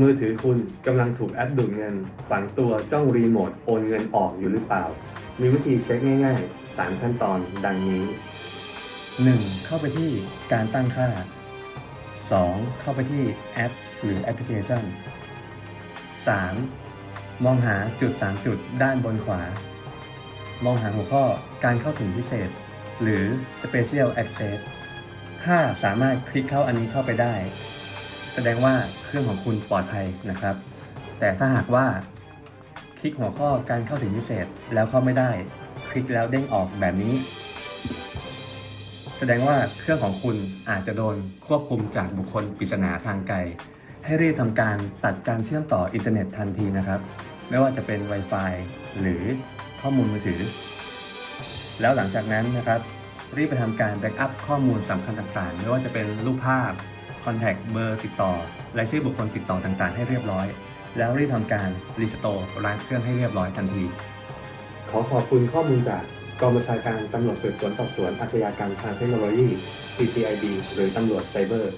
มือถือคุณกำลังถูกแอปดูดเงิน ฝังตัวจ้องรีโมทโอนเงินออกอยู่หรือเปล่า มีวิธีเช็คง่ายๆ 3 ขั้นตอนดังนี้ 1. เข้าไปที่การตั้งค่า 2. เข้าไปที่แอปหรือแอปพลิเคชัน 3. มองหาจุด 3 จุดด้านบนขวา มองหาหัวข้อการเข้าถึงพิเศษ หรือ Special Access ถ้าสามารถคลิกเข้าอันนี้เข้าไปได้ แสดงว่าเครื่องของคุณปลอดภัยนะครับ แต่ถ้าหากว่าคลิกหัวข้อการเข้าถึงพิเศษแล้วเข้าไม่ได้ คลิกแล้วเด้งออกแบบนี้ แสดงว่าเครื่องของคุณอาจจะโดนควบคุมจากบุคคลปริศนาทางไกล ให้รีบทำการตัดการเชื่อมต่ออินเทอร์เน็ตทันทีนะครับ ไม่ว่าจะเป็น Wi-Fi หรือข้อมูลมือถือ แล้วหลังจากนั้นนะครับ รีบไปทำการแบ็กอัพข้อมูลสำคัญต่างๆ ไม่ว่าจะเป็นรูปภาพ คอนแทคเบอร์ติดต่อรายชื่อบุคคลติดต่อต่างๆ ให้เรียบร้อย แล้วรีบทำการรีสโตร์ล้างเครื่องให้เรียบร้อยทันที ขอขอบคุณข้อมูลจากกองบัญชาการตำรวจสืบสวนสอบสวนอาชญากรรมทางเทคโนโลยี CCIB หรือตำรวจไซเบอร์